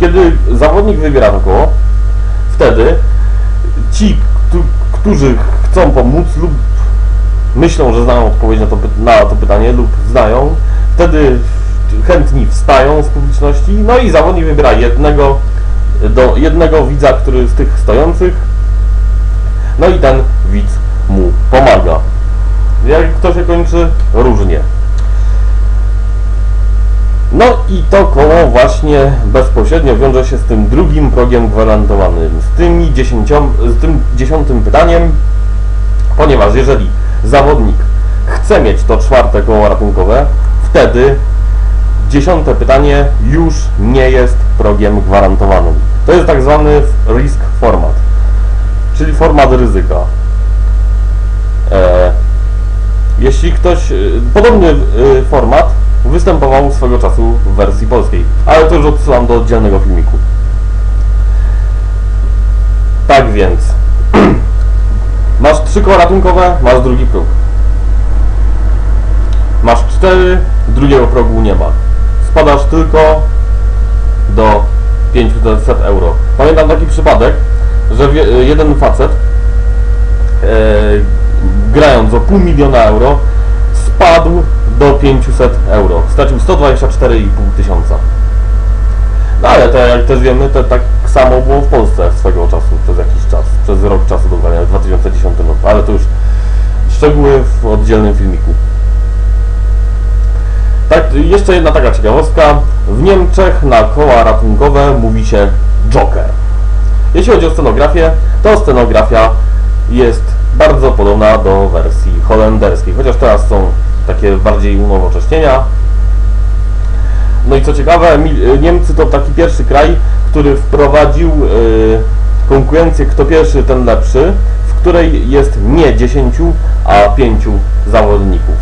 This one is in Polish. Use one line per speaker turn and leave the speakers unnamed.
Kiedy zawodnik wybiera to koło, wtedy ci, któ- którzy chcą pomóc lub myślą, że znają odpowiedź na to, na to pytanie lub znają, wtedy chętni wstają z publiczności, no i zawodnik wybiera jednego, do jednego widza, który z tych stojących, no i ten widz mu pomaga. Jak to się kończy? Różnie. No i to koło właśnie bezpośrednio wiąże się z tym drugim progiem gwarantowanym, z, tymi z tym dziesiątym pytaniem, ponieważ jeżeli zawodnik chce mieć to czwarte koło ratunkowe, wtedy dziesiąte pytanie już nie jest progiem gwarantowanym. To jest tak zwany risk format, czyli format ryzyka. E, jeśli ktoś, y, podobny y, format występował swego czasu w wersji polskiej, ale to już odsyłam do oddzielnego filmiku. Tak więc, masz trzy koła ratunkowe, masz drugi próg. Masz cztery, drugiego progu nie ma. Spadasz tylko do 500 euro. Pamiętam taki przypadek, że jeden facet e, grając o pół miliona euro spadł do 500 euro. Stracił 124,5 tysiąca. No ale to jak też wiemy, to tak samo było w Polsce swego czasu, przez jakiś czas, przez rok czasu dokładnie, w 2010 roku, ale to już szczegóły w oddzielnym filmiku. Tak, jeszcze jedna taka ciekawostka. W Niemczech na koła ratunkowe mówi się Joker. Jeśli chodzi o scenografię, to scenografia jest bardzo podobna do wersji holenderskiej, chociaż teraz są takie bardziej unowocześnienia. No i co ciekawe, Mi- Niemcy to taki pierwszy kraj, który wprowadził y, konkurencję kto pierwszy, ten lepszy, w której jest nie 10, a 5 zawodników.